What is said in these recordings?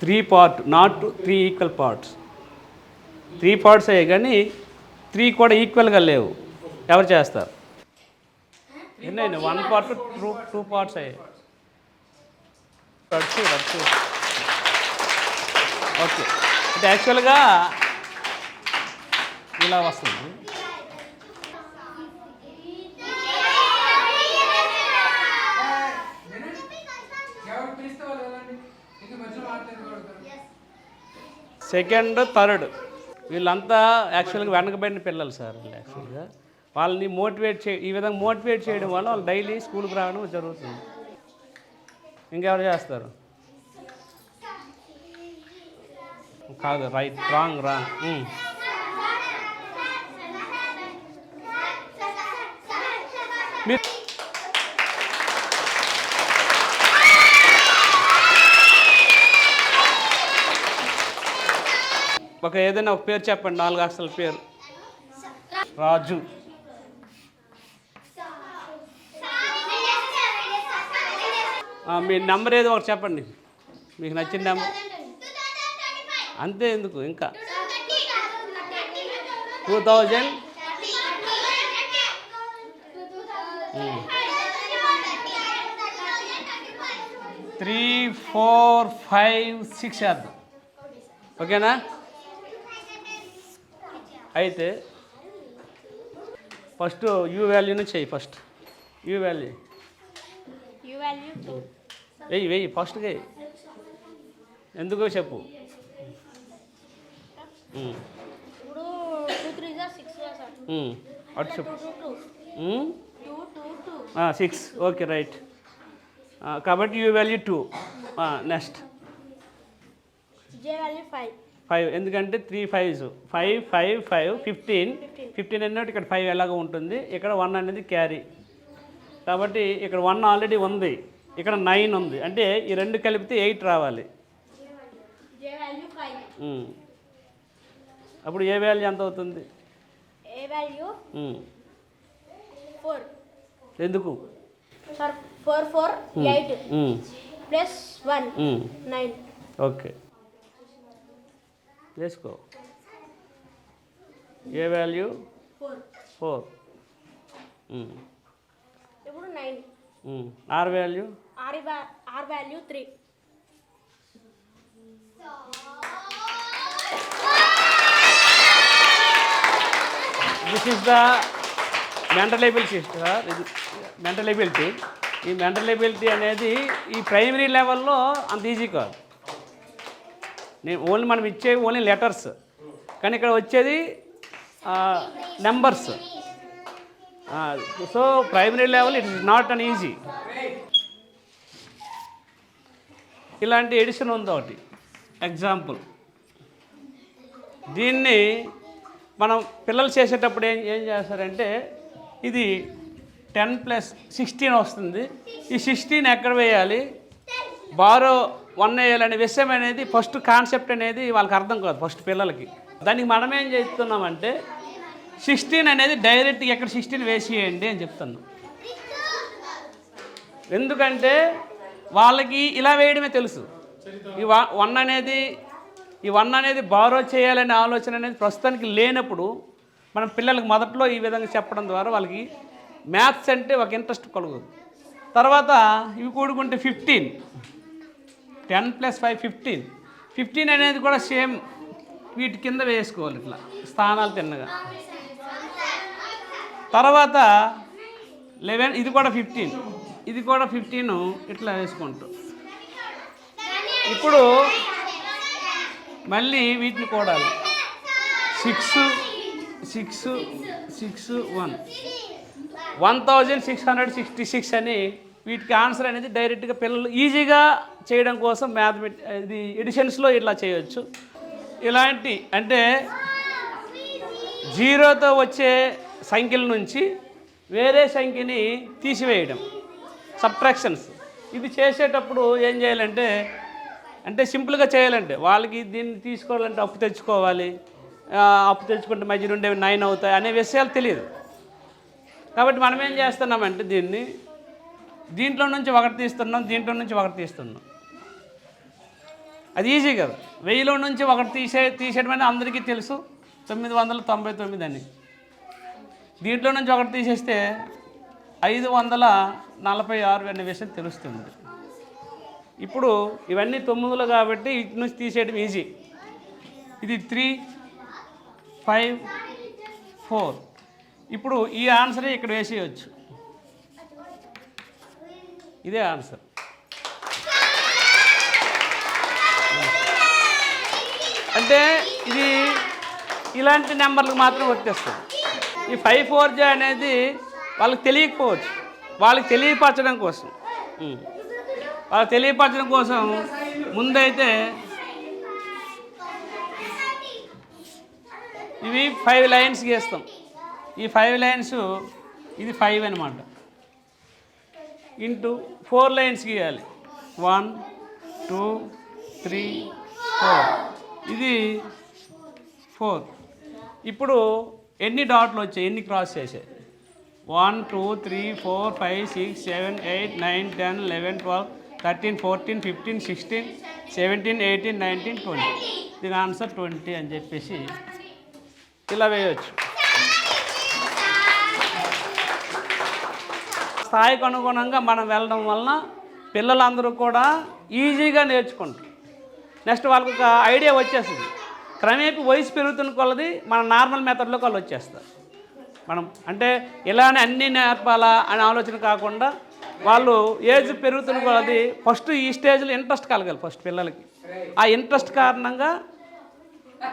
Three part not three equal parts. Three parts అయ్యాయి కానీ three కూడా ఈక్వల్గా లేవు. ఎవరు చేస్తారు? ఎన్నైనా one part two two parts అయ్యాయి. రచ్చు రచ్చు ఓకే. అంటే యాక్చువల్గా ఇలా వస్తుంది ఎవరు పిలిస్తే వాళ్ళు వెళ్ళండి ఇంక మధ్యలో మాట్లాడకూడదు సెకండ్ థర్డ్. వీళ్ళంతా యాక్చువల్గా వెనకబడిన పిల్లలు సార్ వీళ్ళు యాక్చువల్గా. వాళ్ళని మోటివేట్ చే ఈ విధంగా మోటివేట్ చేయడం వల్ల వాళ్ళు డైలీ స్కూల్కి రావడం జరుగుతుంది. ఇంకెవరు చేస్తారు? కాదు రైట్ రాంగ్ రాంగ్ మీరు ఒక ఏదైనా ఒక పేరు చెప్పండి నాలుగు అక్షరాల పేరు. రాజు. మీ నెంబర్ ఏదో ఒకటి చెప్పండి. మీకు నచ్చిన నెంబర్. అంతే ఎందుకు ఇంకా. Two thousand three four five six వేద్దాం ఓకేనా? అయితే ఫస్ట్ యూ వాల్యూని చెయ్యి first. U value. U value two. వెయ్యి వెయ్యి ఫస్ట్గా వెయ్యి ఎందుకో చెప్పు. అటు చెప్పు. సిక్స్. Okay right. కాబట్టి U value two. Next. J value five. Five ఎందుకంటే three fives five five five fifteen fifteen అన్నట్టు ఇక్కడ ఫైవ్ ఎలాగో ఉంటుంది. ఇక్కడ వన్ అనేది క్యారీ కాబట్టి ఇక్కడ వన్ ఆల్రెడీ ఉంది. ఇక్కడ నైన్ ఉంది. అంటే ఈ రెండు కలిపితే ఎయిట్ రావాలి. ఉమ్. అప్పుడు ఏ వాల్యూ ఎంత అవుతుంది. ఫోర్ ఎందుకు? Sir four four eight um. Plus one um. Nine okay వేసుకో. A value? ఫోర్. ఇప్పుడు nine. R value? R R value three. This is the mental ability sir ఇది మెంటల్ ఎబిలిటీ ఈ mental ability అనేది ఈ primary లెవెల్లో అంత easy కాదు. నేను ఓన్లీ మనం ఇచ్చేవి ఓన్లీ లెటర్స్. కానీ ఇక్కడ వచ్చేది numbers. So primary level it is not an easy. ఇలాంటి ఎడిషన్ ఉంది ఒకటి. ఎగ్జాంపుల్. దీన్ని మనం పిల్లలు చేసేటప్పుడు ఏం ఏం చేస్తారంటే ఇది టెన్ ప్లస్ సిక్స్టీన్ వస్తుంది. ఈ సిక్స్టీన్ ఎక్కడ వేయాలి? బారో వన్ వేయాలనే విషయం అనేది ఫస్ట్ కాన్సెప్ట్ అనేది వాళ్ళకి అర్థం కాదు ఫస్ట్ పిల్లలకి. దానికి మనం ఏం చేస్తున్నామంటే సిక్స్టీన్ అనేది డైరెక్ట్ ఎక్కడ సిక్స్టీన్ వేసేయండి అని చెప్తున్నాం. ఎందుకంటే వాళ్ళకి ఇలా వేయడమే తెలుసు. ఈ వ- వన్ అనేది ఈ వన్ అనేది బారో చేయాలనే ఆలోచన అనేది ప్రస్తుతానికి లేనప్పుడు మనం పిల్లలకి మొదట్లో ఈ విధంగా చెప్పడం ద్వారా వాళ్ళకి మ్యాథ్స్ అంటే ఒక ఇంట్రెస్ట్ కలుగుతుంది. తర్వాత ఇవి కూడుకుంటే fifteen ten plus five fifteen. Fifteen అనేది కూడా సేమ్ వీటి కింద వేసుకోవాలి ఇట్లా స్థానాలు తిన్నగా. తర్వాత లెవెన్ ఇది కూడా ఫిఫ్టీన్. ఇది కూడా ఫిఫ్టీన్ ఇట్లా వేసుకుంటూ. ఇప్పుడు మళ్ళీ వీటిని కూడాలి. Six six six one. One thousand six hundred sixty six అని వీటికి ఆన్సర్ అనేది డైరెక్ట్గా పిల్లలు ఈజీగా చేయడం కోసం మ్యాథమెటి ఇది ఎడిషన్స్లో ఇట్లా చేయవచ్చు ఇలాంటి అంటే జీరోతో వచ్చే సంఖ్యల నుంచి వేరే సంఖ్యని తీసివేయడం. సబ్ట్రాక్షన్స్. ఇది చేసేటప్పుడు ఏం చేయాలంటే అంటే సింపుల్గా చేయాలంటే వాళ్ళకి దీన్ని తీసుకోవాలంటే అప్పు తెచ్చుకోవాలి. అప్పు తెచ్చుకుంటే మధ్య నుండి నైన్ అవుతాయి అనే విషయాలు తెలియదు. కాబట్టి మనం ఏం చేస్తున్నామంటే దీన్ని దీంట్లో నుంచి ఒకటి తీస్తున్నాం దీంట్లో నుంచి ఒకటి తీస్తున్నాం. అది ఈజీ కదా. వెయ్యిలో నుంచి ఒకటి తీసే తీసేయడం అందరికీ తెలుసు. తొమ్మిది వందల తొంభై తొమ్మిది అని. దీంట్లో నుంచి ఒకటి తీసేస్తే ఐదు వందల నలభై ఆరు అనే విషయం తెలుస్తుంది. ఇప్పుడు ఇవన్నీ తొమ్మిదిలో కాబట్టి ఇటు నుంచి తీసేయడం ఈజీ ఇది త్రీ ఫైవ్ ఫోర్ ఇప్పుడు ఈ ఆన్సరే ఇక్కడ వేసేయచ్చు. ఇదే ఆన్సర్. అంటే ఇది ఇలాంటి నెంబర్లకు మాత్రం వర్తిస్తుంది ఈ ఫైవ్ ఫోర్ జే అనేది వాళ్ళకి తెలియకపోవచ్చు. వాళ్ళకి తెలియపరచడం కోసం. వాళ్ళకి తెలియపరచడం కోసం ముందైతే ఇవి ఫైవ్ లైన్స్ గీస్తాం. ఈ ఫైవ్ లైన్స్ ఇది ఫైవ్ అనమాట ఇంటూ ఫోర్ లైన్స్ గీయాలి. One two three four. ఇది ఫోర్. ఇప్పుడు ఎన్ని డాట్లు వచ్చాయి? ఎన్ని క్రాస్ చేసాయి one two three four five six seven eight nine ten eleven twelve thirteen fourteen fifteen sixteen seventeen eighteen nineteen twenty. దీని ఆన్సర్ ట్వంటీ అని చెప్పేసి ఇలా వేయవచ్చు స్థాయికి అనుగుణంగా మనం వెళ్ళడం వలన పిల్లలందరూ కూడా ఈజీగా నేర్చుకుంటారు. నెక్స్ట్ వాళ్ళకి ఒక ఐడియా వచ్చేస్తుంది క్రమేపీ వయసు పెరుగుతున్న కొలది మన నార్మల్ మెథడ్లోకి వాళ్ళు వచ్చేస్తారు. మనం అంటే ఇలానే అన్నీ నేర్పాలా అనే ఆలోచన కాకుండా వాళ్ళు ఏజ్ పెరుగుతున్న కొలది ఫస్ట్ ఈ స్టేజ్లో ఇంట్రెస్ట్ కలగాలి ఫస్ట్ పిల్లలకి. ఆ ఇంట్రెస్ట్ కారణంగా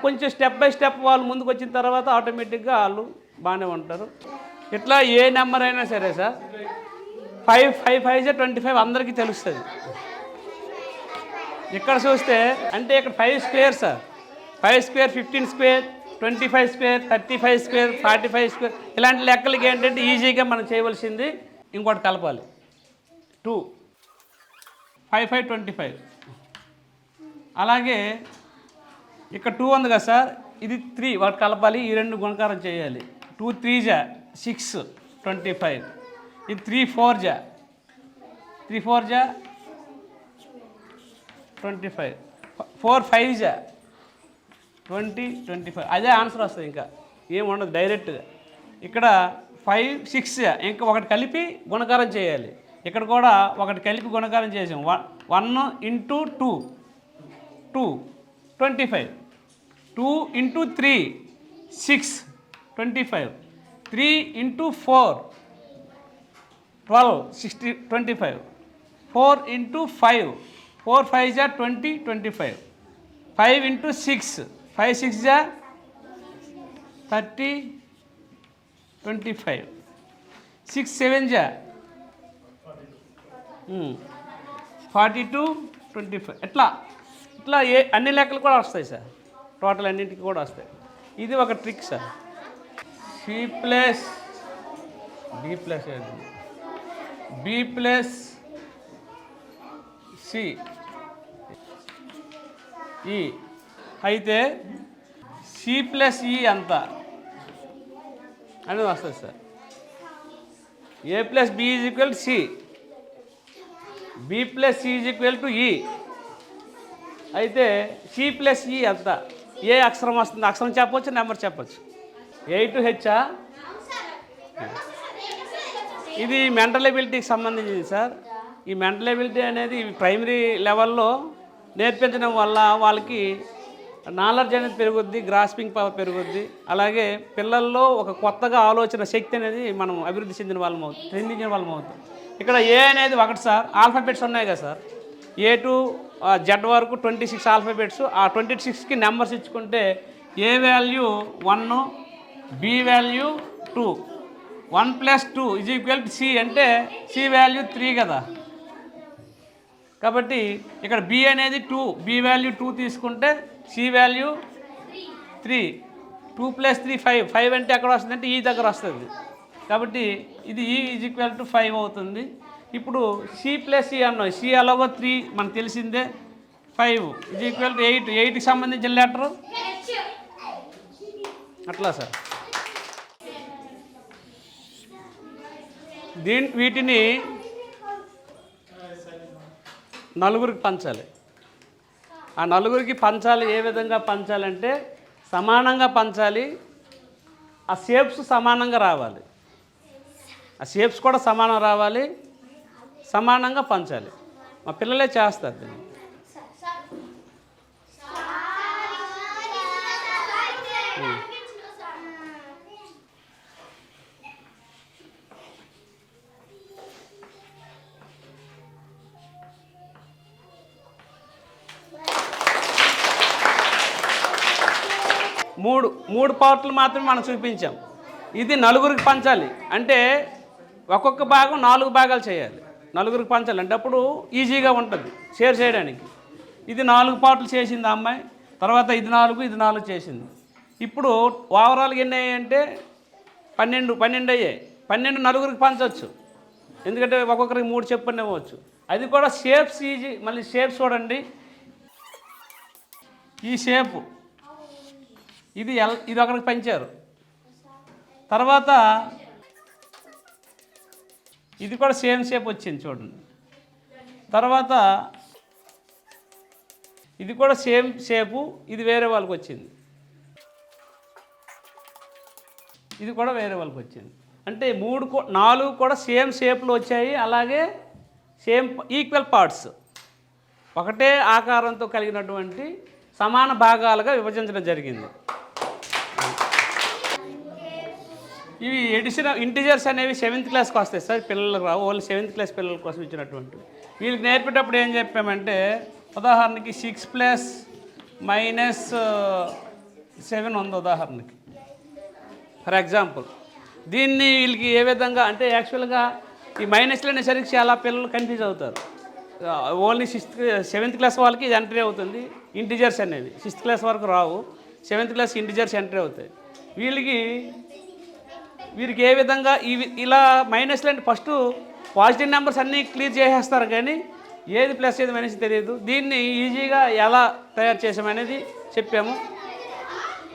కొంచెం స్టెప్ బై స్టెప్ వాళ్ళు ముందుకు వచ్చిన తర్వాత ఆటోమేటిక్గా వాళ్ళు బాగానే ఉంటారు. ఇట్లా ఏ నెంబర్ అయినా సరే సార్ ఫైవ్ ఫైవ్ ఫైవ్ జే ట్వంటీ ఫైవ్ అందరికీ తెలుస్తుంది. ఇక్కడ చూస్తే అంటే ఇక్కడ five square sir. Five square fifteen square twenty five square thirty five square forty five square. ఇలాంటి లెక్కలకి ఏంటంటే ఈజీగా మనం చేయవలసింది ఇంకోటి కలపాలి. Two. Five five twenty five. అలాగే ఇక్కడ టూ ఉంది కదా సార్. ఇది త్రీ. వాటి కలపాలి. ఈ రెండు గుణకారం చేయాలి. టూ త్రీ జా. Six twenty five. ఇది త్రీ ఫోర్ జా. త్రీ ఫోర్ జా. Twenty five. ఫోర్ ఫైవ్ జా. Twenty twenty five. అదే ఆన్సర్ వస్తుంది ఇంకా. ఏం ఉండదు డైరెక్ట్గా ఇక్కడ ఫైవ్ సిక్స్ ఇంకా ఒకటి కలిపి గుణకారం చేయాలి. ఇక్కడ కూడా ఒకటి కలిపి గుణకారం చేసాం. One one into two. Two. Twenty five. Two into three. Six. Twenty five. Three into four. Twelve sixty twenty five four into five four five జా twenty twenty five five into six five six జా thirty twenty five six seven జా forty two twenty five ఎట్లా? ఇట్లా ఏ అన్ని లెక్కలు కూడా వస్తాయి sir. Total అన్నింటికి కూడా వస్తాయి. ఇది ఒక trick sir. C plus B plus B plus C E అయితే సి ప్లస్ ఈ ఎంత? అనేది వస్తుంది sir. A plus B is equal C B plus C is equal to E అయితే సి ప్లస్ ఈ ఎంత? ఏ అక్షరం వస్తుంది? అక్షరం చెప్పవచ్చు నెంబర్ చెప్పచ్చు? ఏ టు హెచ్చా ఇది మెంటల్ ఎబిలిటీకి సంబంధించింది సార్. ఈ మెంటల్ ఎబిలిటీ అనేది ప్రైమరీ లెవెల్లో నేర్పించడం వల్ల వాళ్ళకి నాలెడ్జ్ అనేది పెరుగుద్ది గ్రాస్పింగ్ పవర్ పెరుగుద్ది. అలాగే పిల్లల్లో ఒక కొత్తగా ఆలోచన శక్తి అనేది మనం అభివృద్ధి చెందిన వాళ్ళం అవుతుంది చెందించిన వాళ్ళం అవుతాం. ఇక్కడ ఏ అనేది ఒకటి సార్ ఆల్ఫాబెట్స్ ఉన్నాయి కదా సార్. ఏ టు జెడ్ వరకు ట్వంటీ సిక్స్ ఆల్ఫాబెట్స్ ఆ ట్వంటీ సిక్స్కి నెంబర్స్ ఇచ్చుకుంటే A value one B value two one plus two is equal to C అంటే సి వాల్యూ త్రీ కదా. కాబట్టి ఇక్కడ బి అనేది టూ బి వాల్యూ టూ తీసుకుంటే C value three two plus three five five అంటే ఎక్కడ వస్తుంది అంటే ఈ దగ్గర వస్తుంది. కాబట్టి ఇది ఈ ఈజ్ ఈక్వల్ టు ఫైవ్ అవుతుంది. ఇప్పుడు సి ప్లస్ సి అన్నాం. సి అలాగో త్రీ మనకు తెలిసిందే. Five is equal to eight ఎయిట్కి సంబంధించిన లెటరు అట్లా సార్. దీని వీటిని నలుగురికి పంచాలి. ఆ నలుగురికి పంచాలి ఏ విధంగా పంచాలంటే సమానంగా పంచాలి ఆ షేప్స్ సమానంగా రావాలి. ఆ షేప్స్ కూడా సమానం రావాలి సమానంగా పంచాలి. మా పిల్లలే చేస్తారు దీన్ని. మూడు మూడు పార్ట్లు మాత్రమే మనం చూపించాం. ఇది నలుగురికి పంచాలి. అంటే ఒక్కొక్క భాగం నాలుగు భాగాలు చేయాలి. నలుగురికి పంచాలి. అంటే అప్పుడు ఈజీగా ఉంటుంది షేర్ చేయడానికి. ఇది నాలుగు పార్ట్లు చేసింది అమ్మాయి. తర్వాత ఇది నాలుగు ఇది నాలుగు చేసింది. ఇప్పుడు ఓవరాల్గా ఎన్ని అయ్యాయంటే పన్నెండు పన్నెండు అయ్యాయి. పన్నెండు నలుగురికి పంచవచ్చు. ఎందుకంటే ఒక్కొక్కరికి మూడు చెప్పని ఇవ్వచ్చు. అది కూడా షేప్స్ ఈజీ. మళ్ళీ షేప్స్ చూడండి. ఈ షేపు ఇది ఎల్ ఇది ఒకరికి పంచారు. తర్వాత ఇది కూడా సేమ్ షేప్ వచ్చింది చూడండి. తర్వాత ఇది కూడా సేమ్ షేపు ఇది వేరే వాళ్ళకి వచ్చింది. ఇది కూడా వేరే వాళ్ళకి వచ్చింది. అంటే మూడు నాలుగు కూడా సేమ్ షేప్లో వచ్చాయి అలాగే సేమ్ ఈక్వల్ పార్ట్స్. ఒకటే ఆకారంతో కలిగినటువంటి సమాన భాగాలుగా విభజించడం జరిగింది. ఇవి ఎడిషన్ ఇంటిజర్స్ అనేవి సెవెంత్ క్లాస్కి వస్తాయి సార్ పిల్లలకు రావు ఓన్లీ సెవెంత్ క్లాస్ పిల్లల కోసం ఇచ్చినటువంటి. వీళ్ళకి నేర్పేటప్పుడు ఏం చెప్పామంటే ఉదాహరణకి సిక్స్ ప్లస్ మైనస్ సెవెన్ ఉంది ఉదాహరణకి. ఫర్ ఎగ్జాంపుల్ దీన్ని వీళ్ళకి ఏ విధంగా అంటే యాక్చువల్గా ఈ మైనస్లు అనేసరికి చాలా పిల్లలు కన్ఫ్యూజ్ అవుతారు. Uh, only sixth seventh class వాళ్ళకి ఇది ఎంట్రీ అవుతుంది. ఇంటిజర్స్ అనేవి. సిక్స్త్ క్లాస్ వరకు రావు. సెవెంత్ క్లాస్ ఇంటిజర్స్ ఎంట్రీ అవుతాయి. వీళ్ళకి వీరికి ఏ విధంగా ఇవి ఇలా మైనస్లు అంటే ఫస్ట్ పాజిటివ్ నెంబర్స్ అన్నీ క్లియర్ చేసేస్తారు కానీ ఏది ప్లస్ ఏది మైనస్ తెలియదు. దీన్ని ఈజీగా ఎలా తయారు చేసామనేది చెప్పాము.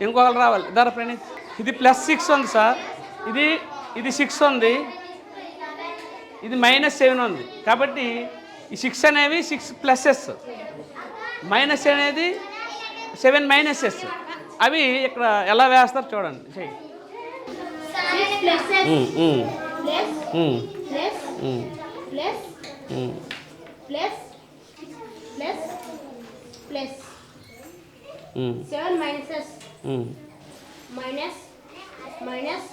ఇంకొకరు రావాలి. ధర ప్రణీత్. ఇది ప్లస్ సిక్స్ ఉంది సార్. ఇది ఇది సిక్స్ ఉంది. ఇది మైనస్ సెవెన్ ఉంది. కాబట్టి ఈ సిక్స్ అనేవి సిక్స్ ప్లస్ఎస్ మైనస్ అనేది సెవెన్ మైనసెస్ అవి ఇక్కడ ఎలా వేస్తారు చూడండి. చెయ్యి. Minuses. ఉమ్. Minus, minus,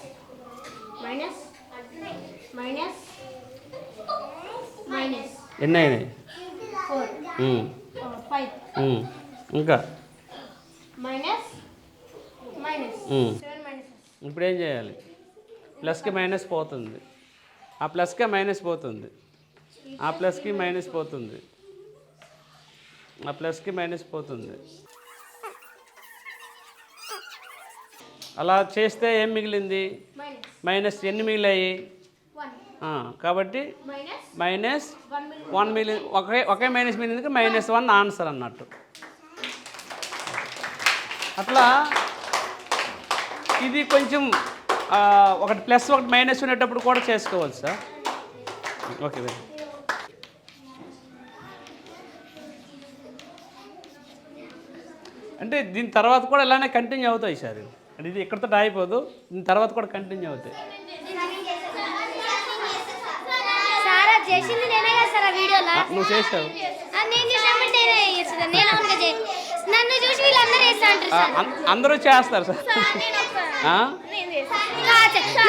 minus, minus, minus. ఎన్ని అయినాయి uh. ఇంకా. Seven minuses. ఇప్పుడు ఏం చేయాలి ప్లస్కి మైనస్ పోతుంది. ఆ ప్లస్కే మైనస్ పోతుంది. ఆ ప్లస్కి మైనస్ పోతుంది. ఆ ప్లస్కి మైనస్ పోతుంది. అలా చేస్తే ఏం మిగిలింది? మైనస్ ఎన్ని మిగిలాయి? కాబట్టి మైనస్ వన్ మిలియన్ ఒకే ఒకే మైనస్ మిలియన్కి మైనస్ వన్ ఆన్సర్ అన్నట్టు. అట్లా ఇది కొంచెం ఒకటి ప్లస్ ఒకటి మైనస్ ఉండేటప్పుడు కూడా చేసుకోవచ్చు సార్. ఓకే వెరీ అంటే దీని తర్వాత కూడా ఇలానే కంటిన్యూ అవుతాయి సార్ అంటే ఇది ఇక్కడితో అయిపోదు దీని తర్వాత కూడా కంటిన్యూ అవుతాయి. నువ్వు చేసావు. అందరూ చేస్తారు సార్.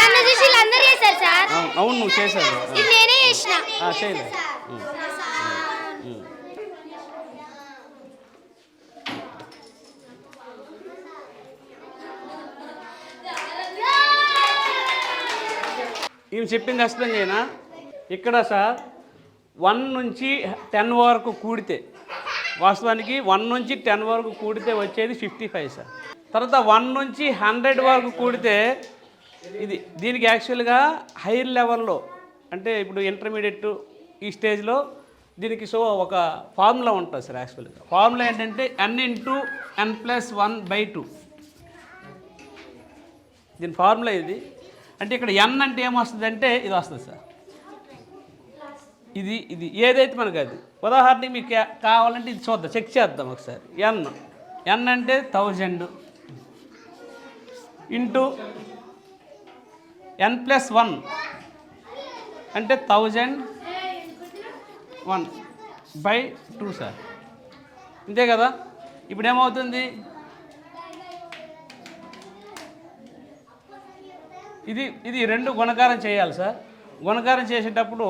నన్ను చూసి వీళ్ళందరూ చేశారు సార్. అవును నువ్వు ఇది నేనే చేసిన. ఈమె చెప్పింది ఎక్స్ప్లెయిన్ చేయనా ఇక్కడ సార్ వన్ నుంచి టెన్ వరకు కూడితే వాస్తవానికి వన్ నుంచి టెన్ వరకు కూడితే వచ్చేది ఫిఫ్టీ ఫైవ్ సార్. తర్వాత వన్ నుంచి హండ్రెడ్ వరకు కూడితే ఇది దీనికి యాక్చువల్గా హైయర్ లెవెల్లో అంటే ఇప్పుడు ఇంటర్మీడియట్ ఈ స్టేజ్లో దీనికి సో ఒక ఫార్ములా ఉంటుంది సార్ యాక్చువల్గా ఫార్ములా ఏంటంటే N into N plus one by two దీని ఫార్ములా ఇది. అంటే ఇక్కడ ఎన్ అంటే ఏమొస్తుంది అంటే ఇది వస్తుంది సార్. ఇది ఇది ఏదైతే మనకు అది. ఉదాహరణకి మీకు కావాలంటే ఇది చూద్దాం చెక్ చేద్దాం ఒకసారి. ఎన్ ఎన్ అంటే thousand into N plus one అంటే thousand one by two sir అంతే కదా? ఇప్పుడు ఏమవుతుంది? ఇది ఇది రెండు గుణకారం చేయాలి సార్ గుణకారం చేసేటప్పుడు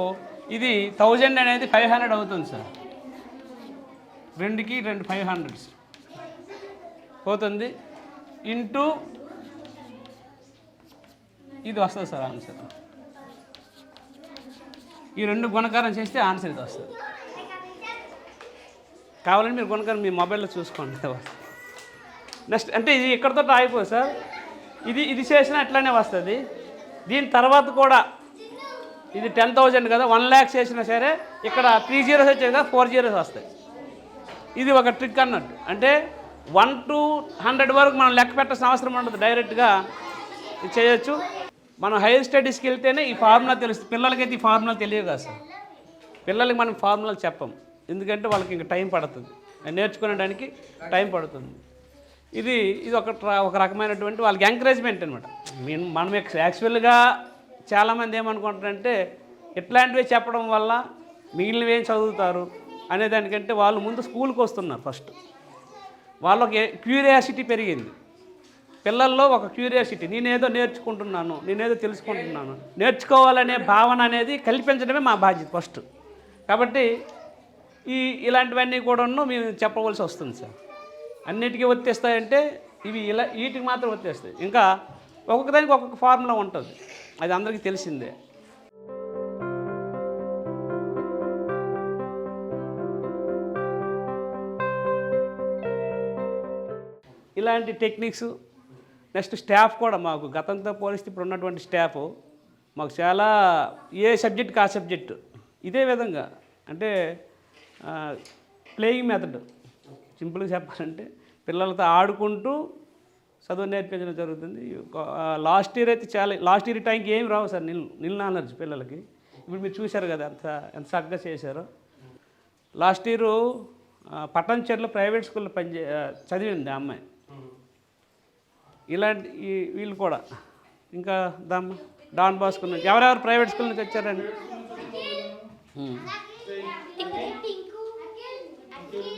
ఇది థౌజండ్ అనేది ఫైవ్ హండ్రెడ్ అవుతుంది సార్ రెండుకి రెండు ఫైవ్ హండ్రెడ్స్ పోతుంది. ఇంటూ ఇది వస్తుంది సార్ ఆన్సర్ ఈ రెండు గుణకారం చేస్తే ఆన్సర్ ఇది వస్తుంది. కావాలంటే మీరు గుణకారం మీ మొబైల్లో చూసుకోండి. నెక్స్ట్ అంటే ఇది ఇక్కడతో ఆగిపోదు సార్. ఇది ఇది చేసినా అట్లానే వస్తుంది. దీని తర్వాత కూడా ఇది టెన్ థౌజండ్ కదా వన్ ల్యాక్ చేసినా సరే ఇక్కడ త్రీ జీరోస్ వచ్చాయి కదా ఫోర్ జీరోస్ వస్తాయి. ఇది ఒక ట్రిక్ అన్నట్టు. అంటే వన్ టు హండ్రెడ్ వరకు మనం లెక్క పెట్టాల్సిన అవసరం ఉండదు. డైరెక్ట్గా చేయొచ్చు. మనం హైయర్ స్టడీస్కి వెళ్తేనే ఈ ఫార్ములా తెలుస్తుంది పిల్లలకైతే ఈ ఫార్ములా తెలియదు కదా సార్ పిల్లలకి మనం ఫార్ములాలు చెప్పం. ఎందుకంటే వాళ్ళకి ఇంకా టైం పడుతుంది. నేర్చుకునేడానికి టైం పడుతుంది. ఇది ఇది ఒక ఒక రకమైనటువంటి వాళ్ళకి ఎంకరేజ్మెంట్ అనమాట మనం యాక్చువల్గా చాలామంది ఏమనుకుంటారంటే ఇట్లాంటివి చెప్పడం వల్ల మిగిలినవి ఏం చదువుతారు అనే దానికంటే వాళ్ళు ముందు స్కూల్కి వస్తున్నారు ఫస్ట్. వాళ్ళకి క్యూరియాసిటీ పెరిగింది. పిల్లల్లో ఒక క్యూరియాసిటీ. నేనేదో నేర్చుకుంటున్నాను నేనేదో తెలుసుకుంటున్నాను. నేర్చుకోవాలనే భావన అనేది కల్పించడమే మా బాధ్యత ఫస్ట్. కాబట్టి ఈ ఇలాంటివన్నీ కూడాను మేము చెప్పవలసి వస్తుంది సార్. అన్నిటికీ వచ్చేస్తాయంటే ఇవి ఇలా వీటికి మాత్రం వచ్చేస్తాయి ఇంకా ఒక్కొక్క దానికి ఒక్కొక్క ఫార్ములా ఉంటుంది. అది అందరికీ తెలిసిందే. ఇలాంటి టెక్నిక్స్ నెక్స్ట్ స్టాఫ్ కూడా మాకు గతంతో పోలిస్తే ఇప్పుడు ఉన్నటువంటి స్టాఫ్ మాకు చాలా ఏ సబ్జెక్ట్కి ఆ సబ్జెక్టు ఇదే విధంగా అంటే ప్లేయింగ్ మెథడ్ సింపుల్గా చెప్పాలంటే పిల్లలతో ఆడుకుంటూ చదువు నేర్పించడం జరుగుతుంది. లాస్ట్ ఇయర్ అయితే చాలా లాస్ట్ ఇయర్ టైంకి ఏమి రావు సార్ నిల్ నిల్ నాలెడ్జ్ పిల్లలకి. ఇప్పుడు మీరు చూశారు కదా ఎంత ఎంత చక్కగా చేశారో. లాస్ట్ ఇయర్ పట్టణచెర్లో ప్రైవేట్ స్కూల్లో పనిచే చదివింది ఆ అమ్మాయి. ఇలాంటి వీళ్ళు కూడా. ఇంకా దమ్ డాన్ బాస్కో నుంచి. ఎవరెవరు ప్రైవేట్ స్కూల్ నుంచి వచ్చారండి?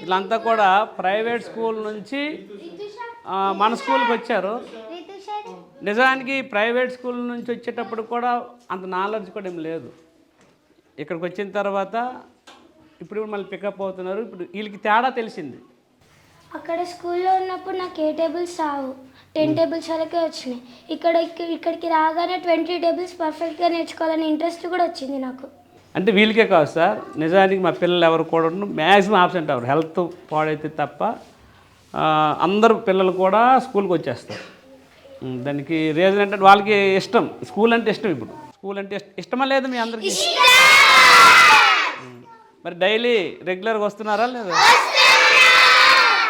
వీళ్ళంతా కూడా ప్రైవేట్ స్కూల్ నుంచి మన స్కూల్కి వచ్చారు. నిజానికి ప్రైవేట్ స్కూల్ నుంచి వచ్చేటప్పుడు కూడా అంత నాలెడ్జ్ కూడా ఏం లేదు. ఇక్కడికి వచ్చిన తర్వాత ఇప్పుడు మళ్ళీ పికప్ అవుతున్నారు. ఇప్పుడు వీళ్ళకి తేడా తెలిసింది. అక్కడ స్కూల్లో ఉన్నప్పుడు నాకు ఏ టేబుల్స్ రావు. టెన్ టేబుల్స్ వరకే వచ్చినాయి. ఇక్కడ ఇక్క- ఇక్కడికి రాగానే ట్వంటీ టేబుల్స్ పర్ఫెక్ట్గా నేర్చుకోవాలని ఇంట్రెస్ట్ కూడా వచ్చింది నాకు. అంటే వీళ్ళకే కాదు సార్ నిజానికి మా పిల్లలు ఎవరు కూడా మ్యాక్సిమం ఆబ్సెంట్ అవ్వరు. హెల్త్ పాడైతే తప్ప ఆ, అందరు పిల్లలు కూడా స్కూల్కి వచ్చేస్తారు. దానికి రీజన్ ఏంటంటే వాళ్ళకి ఇష్టం. స్కూల్ అంటే ఇష్టం ఇప్పుడు. స్కూల్ అంటే ఇష్ట- ఇష్టమా లేదు మీ అందరికీ? మరి డైలీ రెగ్యులర్గా వస్తున్నారా లేదా?